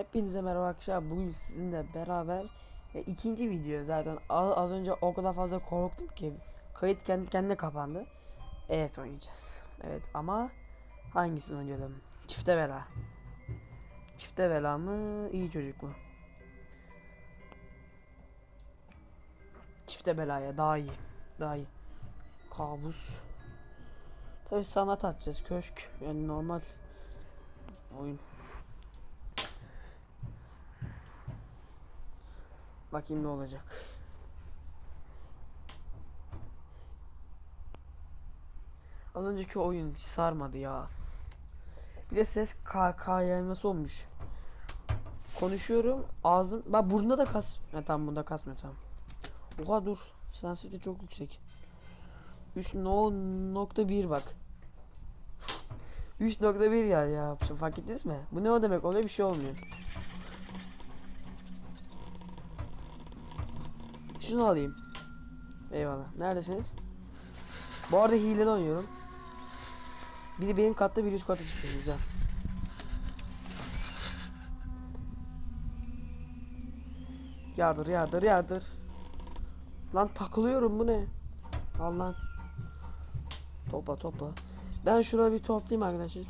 Hepinize merhaba arkadaşlar. Bugün sizinle beraber e, ikinci video zaten az, az önce o kadar fazla korktum ki kayıt kendi kendine kapandı. Evet oynayacağız. Evet ama hangisini oynayalım? Çifte bela. Çifte bela mı? iyi çocuk mu? Çifte belaya daha iyi. Daha iyi. Kabus. Tabi sanat atacağız. Köşk. Yani normal oyun. Bakayım ne olacak. Az önceki oyun hiç sarmadı ya. Bir de ses K, K yayılması olmuş. Konuşuyorum ağzım. Bak burnunda da kas. Ha tamam bunda kasmıyor tamam. Oha dur. Sensitivite çok yüksek. 3.1 bak. 3.1 ya ya. Fark ettiniz mi? Bu ne o demek? Oluyor bir şey olmuyor. Şunu alayım. Eyvallah. Neredesiniz? Bu arada hileli oynuyorum. Biri benim katta biri üst katta çıktı. Güzel. Yardır yardır yardır. Lan takılıyorum bu ne? Al lan. Topla topla. Ben şuraya bir toplayayım arkadaşlar.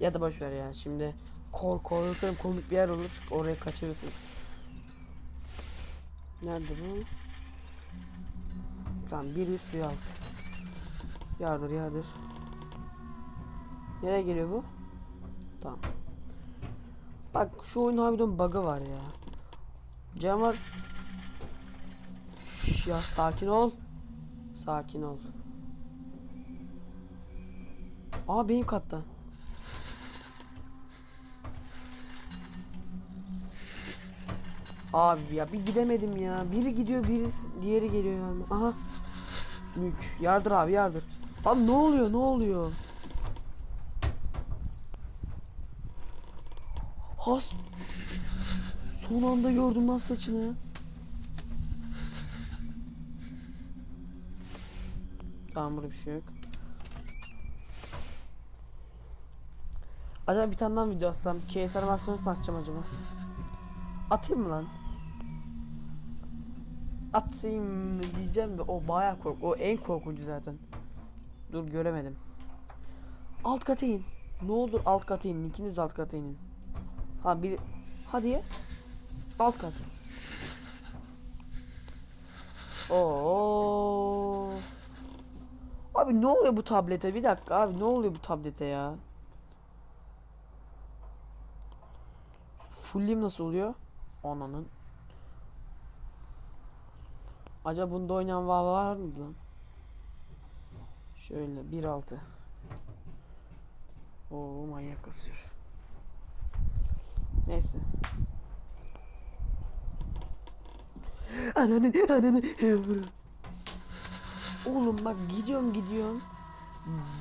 Ya da boş ver ya şimdi kor korkarım komik bir yer olur oraya kaçırırsınız. Nerede bu? Tamam bir üst bir alt. Yardır yardır. Nereye geliyor bu? Tamam. Bak şu oyun harbiden bug'ı var ya. Cam. Şş, ya sakin ol. Sakin ol. Aa benim katta. Abi ya bir gidemedim ya. Biri gidiyor biri diğeri geliyor yani. Aha. Mülk. Yardır abi yardır. Abi ne oluyor ne oluyor? Has. Son anda gördüm lan saçını. Tamam burada bir şey yok. Acaba bir tane daha video atsam KS animasyonu mu atacağım acaba? Atayım mı lan? Atayım diyeceğim de o bayağı kork o en korkuncu zaten. Dur göremedim. Alt kata in. Ne olur alt kata inin. İkiniz alt kata inin. Ha bir hadi ya. Alt kat. Oo. Abi ne oluyor bu tablete? Bir dakika abi ne oluyor bu tablete ya? Fullim nasıl oluyor? Ananın. Acaba bunda oynayan var, var mı lan? Şöyle 1.6 Oo manyak kasıyor. Neyse. Ananı ananı. Oğlum bak gidiyorum gidiyorum.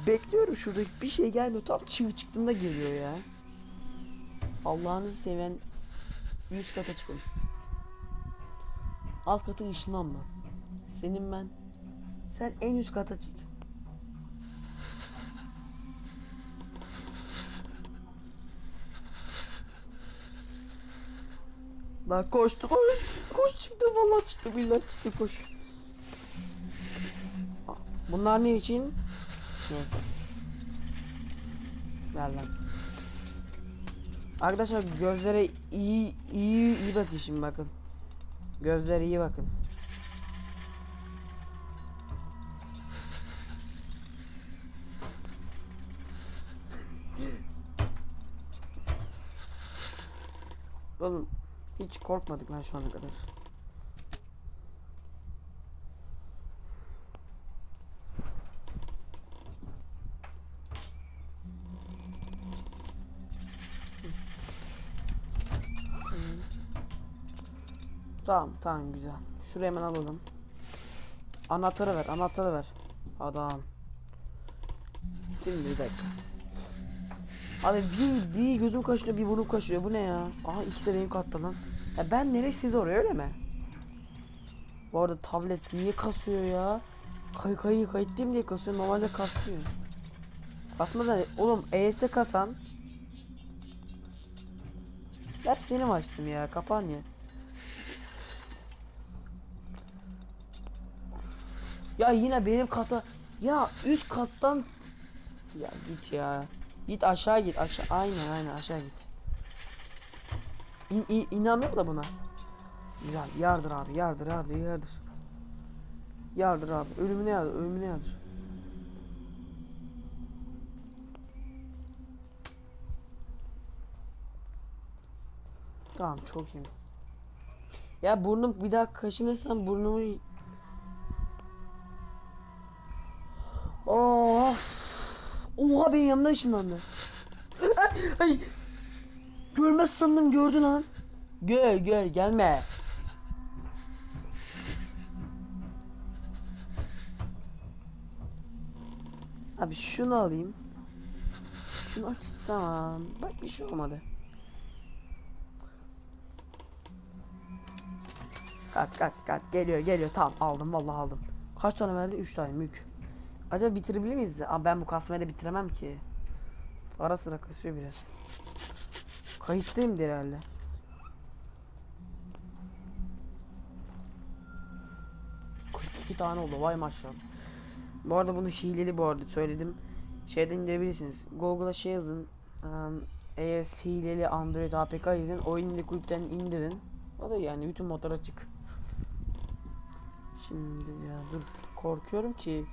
Bekliyorum şurada bir şey gelmiyor. Tam çığ çıktığında geliyor ya. Allah'ınızı seven üst kata çıkın. Alt kata ışınlanma. Senin ben. Sen en üst kata çık. Lan koştu koş. Koş çıktı vallahi çıktı billahi çıktı koş. Bunlar ne için? Neyse. Ver lan. Arkadaşlar gözlere iyi iyi iyi bakın şimdi bakın. Gözlere iyi bakın. Oğlum hiç korkmadık lan şu ana kadar. Tamam tamam güzel. Şurayı hemen alalım. Anahtarı ver anahtarı ver. Adam. Şimdi bir dakika. Abi bir, bir gözüm kaşıyor bir burnum kaşıyor bu ne ya? Aha ikisi de benim katta lan. Ya ben nereye siz oraya öyle mi? Bu arada tablet niye kasıyor ya? Kay kayı kayıtlıyım diye kasıyor normalde kasmıyor. Kasmaz hani oğlum ES kasan Ya seni mi açtım ya? Kapan ya. Ya yine benim kata ya üst kattan ya git ya. Git aşağı git aşağı. Aynen aynen aşağı git. İn, in, inanmıyor da buna. Güzel yardır abi yardır yardır yardır. Yardır abi ölümüne yardır ölümüne yardır. Tamam çok iyi. Ya burnum bir daha kaşınırsam burnumu Of. Oha benim yanımda ışınlandı. Ay. Görmez sandım gördü lan. Gel gel gelme. Abi şunu alayım. Şunu aç. Tamam. Bak bir şey olmadı. Kaç kaç kaç geliyor geliyor tamam aldım vallahi aldım. Kaç tane verdi? 3 tane mük. Acaba bitirebilir miyiz? Ama ben bu kasmayla bitiremem ki. Ara sıra kasıyor biraz. Kayıttayım herhalde. iki tane oldu vay maşallah. Bu arada bunu hileli bu arada söyledim. Şeyden indirebilirsiniz. Google'a şey yazın. Um, AS hileli Android APK yazın. Oyunu kulüpten indirin. O da yani bütün modlar açık. Şimdi ya dur korkuyorum ki.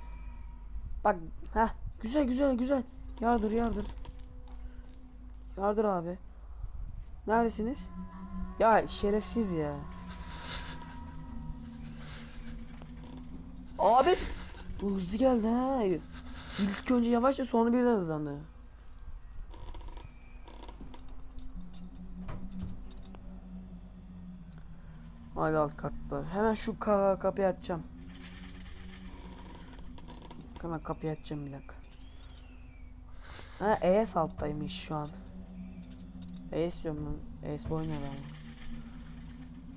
Bak ha güzel güzel güzel. Yardır yardır. Yardır abi. Neredesiniz? Ya şerefsiz ya. Abi bu hızlı geldi ha. İlk önce yavaşça sonra birden hızlandı. Hadi alt katta. Hemen şu ka kapıyı açacağım. Hemen kapıyı açacağım bir dakika. Ha ES alttaymış şu an. ES diyorum lan. ES bu oynuyor ama.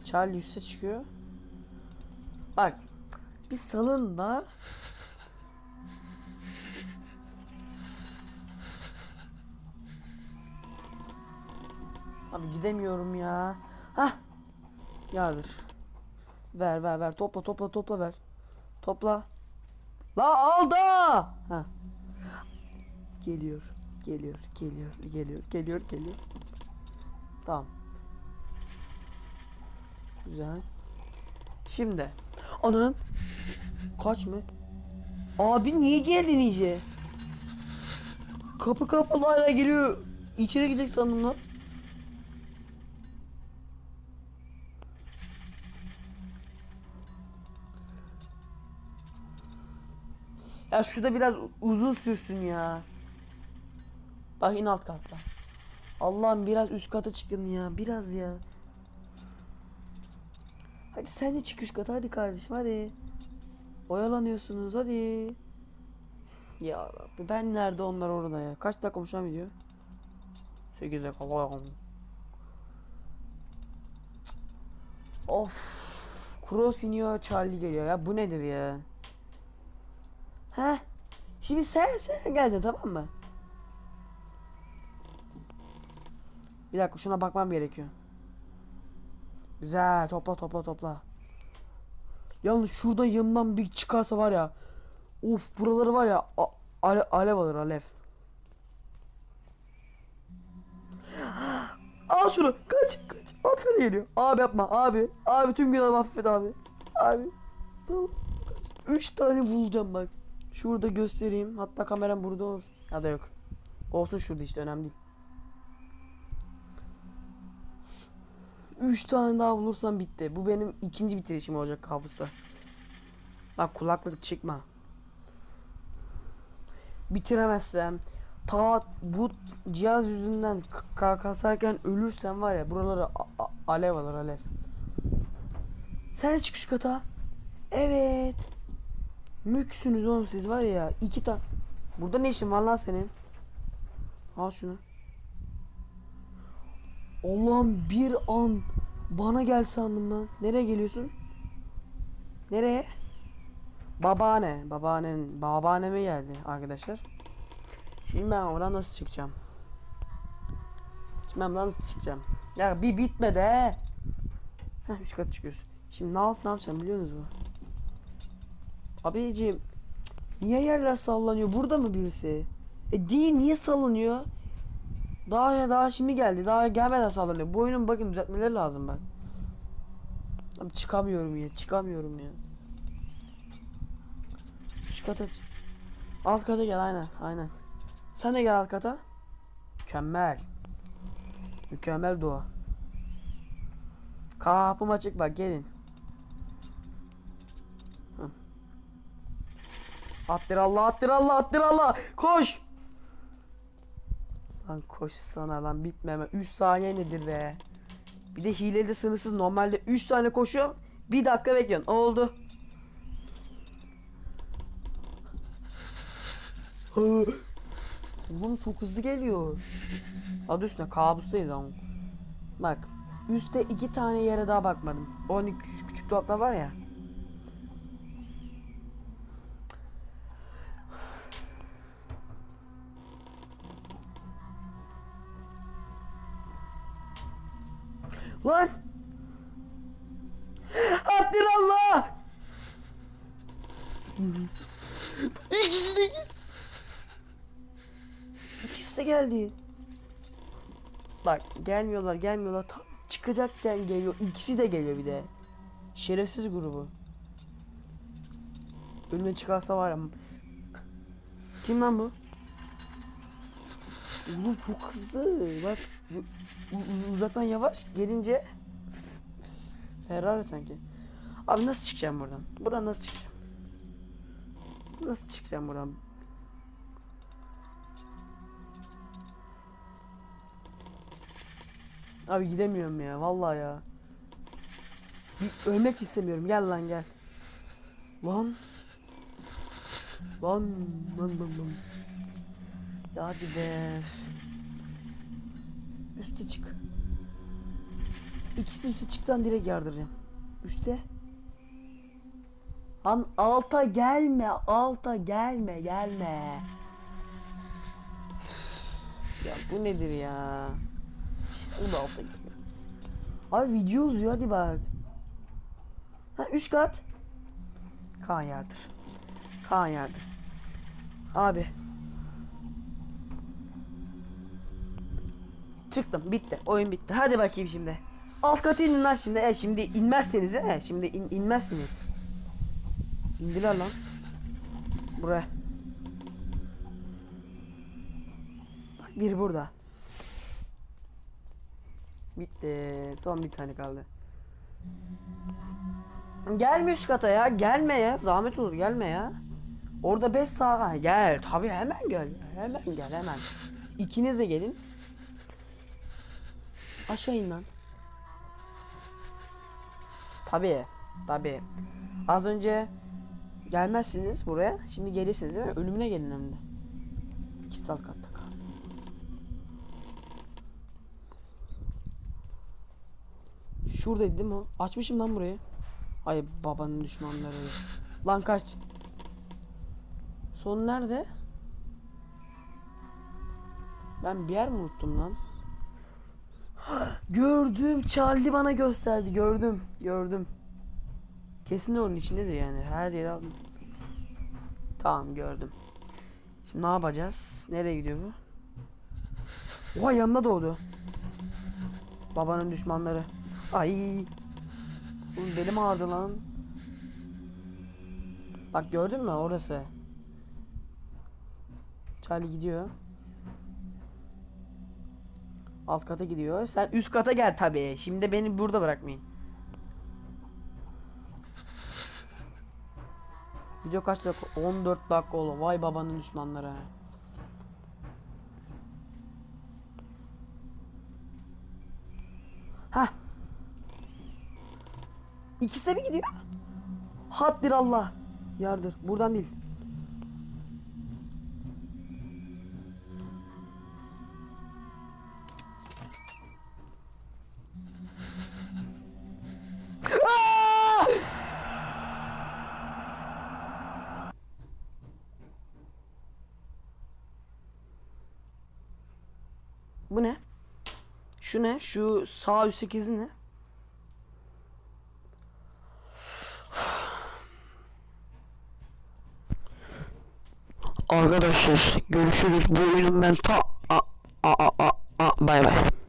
Charlie üste çıkıyor. Bak. Bir salın da. Abi gidemiyorum ya. Hah. Yardır. Ver ver ver. Topla topla topla ver. Topla. La al da. Ha. Geliyor. Geliyor. Geliyor. Geliyor. Geliyor. Geliyor. Tamam. Güzel. Şimdi. Ananın. Kaç mı? Abi niye geldin iyice? Kapı kapalı hala geliyor. İçeri gidecek sandım lan. Ya şurada biraz uzun sürsün ya. Bak in alt katta. Allah'ım biraz üst kata çıkın ya. Biraz ya. Hadi sen de çık üst kata hadi kardeşim hadi. Oyalanıyorsunuz hadi. Ya Rabbi ben nerede onlar orada ya. Kaç dakika olmuş lan video? 8 dakika. Cık. Of. Cross iniyor Charlie geliyor ya. Bu nedir ya? Heh. Şimdi sen sen geldin tamam mı? Bir dakika şuna bakmam gerekiyor. Güzel topla topla topla. Yalnız şurada yanından bir çıkarsa var ya. Of buraları var ya ale- alev alır alev. Al şunu kaç kaç alt kata geliyor. Abi yapma abi. Abi tüm günahımı affet abi. Abi. Tamam. Üç tane bulacağım bak. Şurada göstereyim. Hatta kameram burada olsun. Ya da yok. Olsun şurada işte önemli değil. Üç tane daha bulursam bitti. Bu benim ikinci bitirişim olacak kabusta. Bak kulaklık çıkma. Bitiremezsem ta bu cihaz yüzünden kasarken ölürsem var ya buraları a- a- alev alır alev. Sen çık şu kata. Evet. Müksünüz oğlum siz var ya iki tane. Burada ne işin var lan senin? Al şunu. Allah'ım bir an bana gel sandım lan. Nereye geliyorsun? Nereye? Babaanne. Babaannen, babaanneme geldi arkadaşlar. Şimdi ben oradan nasıl çıkacağım? Şimdi ben buradan nasıl çıkacağım? Ya bir bitmedi he. Heh üst kat çıkıyoruz. Şimdi ne yap ne yapacağım biliyor musunuz mu? Abiciğim niye yerler sallanıyor? Burada mı birisi? E değil niye sallanıyor? Daha ya daha şimdi geldi. Daha gelmeden sallanıyor. Bu oyunun bakın düzeltmeleri lazım bak. Abi çıkamıyorum ya. Çıkamıyorum ya. Üst kata Alt kata gel aynen aynen. Sen de gel alt kata. Mükemmel. Mükemmel dua. Kapım açık bak gelin. Attır Allah attır Allah attır Allah. Koş. Lan koş sana lan bitmeme. 3 saniye nedir be? Bir de hileli de sınırsız normalde 3 tane koşuyor. Bir dakika bekliyorsun. Oldu. Oğlum çok hızlı geliyor. Adı üstüne kabustayız ama. Bak. Üste iki tane yere daha bakmadım. O hani küçük, küçük dolaplar var ya. Lan! Attır Allah! İkisi de İkisi de geldi. Bak gelmiyorlar gelmiyorlar tam çıkacakken geliyor ikisi de geliyor bir de. Şerefsiz grubu. Önüme çıkarsa var ya. Kim lan bu? Oğlum çok hızlı. Bak u- uzaktan yavaş gelince Ferrari sanki. Abi nasıl çıkacağım buradan? Buradan nasıl çıkacağım? Nasıl çıkacağım buradan? Abi gidemiyorum ya vallahi ya. Bir ölmek istemiyorum. Gel lan gel. Lan. Lan lan lan lan. Ya hadi be. Üste çık. İkisi üste çıktan direkt yardıracağım. Üste. Lan alta gelme, alta gelme, gelme. Ya bu nedir ya? O da alta gidiyor. Abi video uzuyor hadi bak. Ha üst kat. Kaan yardır. Kaan yardır. Abi. Çıktım bitti. Oyun bitti. Hadi bakayım şimdi. Alt katı inin lan şimdi. E şimdi inmezseniz he. Şimdi in, inmezsiniz. İndiler lan. Buraya. Bak bir burada. Bitti. Son bir tane kaldı. Gelme üst kata ya. Gelme ya. Zahmet olur gelme ya. Orada 5 saat. Gel. Tabii hemen gel. Hemen gel hemen. İkiniz de gelin. Aşağı in lan. Tabii. Tabii. Az önce gelmezsiniz buraya. Şimdi gelirsiniz değil mi? Ölümüne gelin hem de. İkisi alt katta kal. Şuradaydı değil mi? Açmışım lan burayı. Ay babanın düşmanları. Lan kaç. Son nerede? Ben bir yer mi unuttum lan? Gördüm. Charlie bana gösterdi. Gördüm. Gördüm. Kesin onun içindedir yani. Her yere aldım. Tamam gördüm. Şimdi ne yapacağız? Nereye gidiyor bu? Oha yanına doğdu. Babanın düşmanları. Ay. Oğlum belim ağrıdı lan. Bak gördün mü orası? Charlie gidiyor. Alt kata gidiyor. Sen üst kata gel tabii. Şimdi beni burada bırakmayın. Video kaç dakika? 14 dakika oldu. Vay babanın düşmanları. Ha. İkisi de mi gidiyor? Haddir Allah. Yardır. Buradan değil. Şu ne? Şu sağ üst 8 ne? Arkadaşlar görüşürüz. Bu oyunun ben ta a a a a a bay bay.